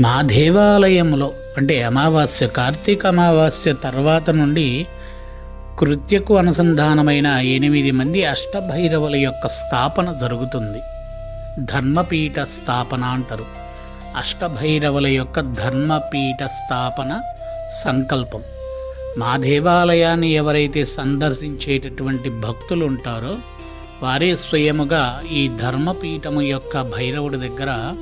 మా దేవాలయంలో అంటే అమావాస్య కార్తీక అమావాస్య తర్వాత నుండి కృత్యకు అనుసంధానమైన ఎనిమిది మంది అష్టభైరవుల యొక్క స్థాపన జరుగుతుంది. ధర్మపీఠ స్థాపన అంటారు. అష్టభైరవుల యొక్క ధర్మపీఠ స్థాపన సంకల్పం. మా దేవాలయాన్ని ఎవరైతే సందర్శించేటటువంటి భక్తులు ఉంటారో వారే స్వయముగా ఈ ధర్మపీఠము యొక్క భైరవుడి దగ్గర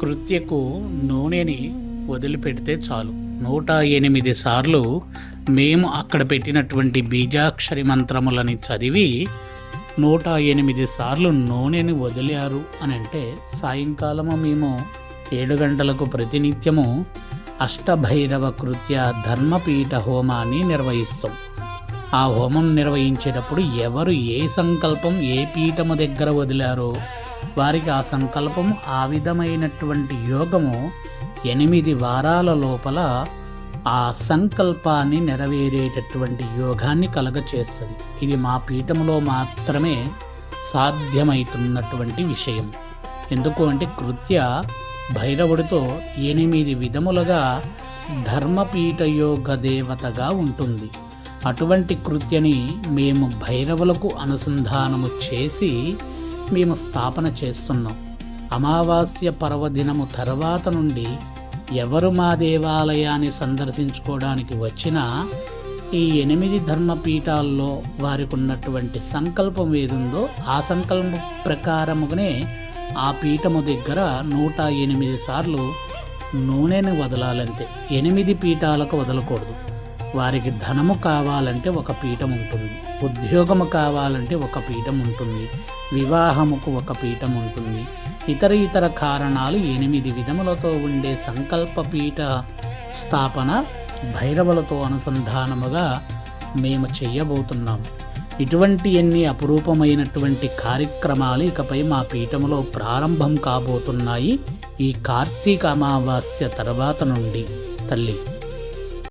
కృత్యకు నూనెని వదిలిపెడితే చాలు. నూట ఎనిమిది సార్లు మేము అక్కడ పెట్టినటువంటి బీజాక్షరి మంత్రములని చదివి నూట ఎనిమిది సార్లు నూనెని వదిలారు అని అంటే సాయంకాలము మేము ఏడు గంటలకు ప్రతినిత్యము అష్టభైరవ కృత్య ధర్మపీఠ హోమాన్ని నిర్వహిస్తాం. ఆ హోమం నిర్వహించేటప్పుడు ఎవరు ఏ సంకల్పం ఏ పీఠము దగ్గర వదిలారో వారికి ఆ సంకల్పం ఆ విధమైనటువంటి యోగము ఎనిమిది వారాల లోపల ఆ సంకల్పాన్ని నెరవేరేటటువంటి యోగాన్ని కలగచేస్తుంది. ఇది మా పీఠంలో మాత్రమే సాధ్యమవుతున్నటువంటి విషయం. ఎందుకు అంటే కృత్య భైరవుడితో ఎనిమిది విధములుగా ధర్మపీఠ యోగ దేవతగా ఉంటుంది. అటువంటి కృత్యని మేము భైరవులకు అనుసంధానము చేసి మేము స్థాపన చేస్తున్నాం. అమావాస్య పర్వదినము తర్వాత నుండి ఎవరు మా దేవాలయాన్ని సందర్శించుకోవడానికి వచ్చినా ఈ ఎనిమిది ధర్మపీఠాల్లో వారికి ఉన్నటువంటి సంకల్పం ఏదుందో ఆ సంకల్పం ప్రకారముగానే ఆ పీఠము దగ్గర నూట ఎనిమిది సార్లు నూనెను వదలాలంతే. ఎనిమిది పీఠాలకు వదలకూడదు. వారికి ధనము కావాలంటే ఒక పీఠం ఉంటుంది ఉద్యోగము కావాలంటే ఒక పీఠం ఉంటుంది వివాహముకు ఒక పీఠం ఉంటుంది. ఇతర ఇతర కారణాలు ఎనిమిది విధములతో ఉండే సంకల్ప పీఠ స్థాపన భైరవులతో అనుసంధానముగా మేము చెయ్యబోతున్నాం ఇటువంటి ఎన్ని అపురూపమైనటువంటి కార్యక్రమాలు ఇకపై మా పీఠములో ప్రారంభం కాబోతున్నాయి ఈ కార్తీక అమావాస్య తర్వాత నుండి తల్లి.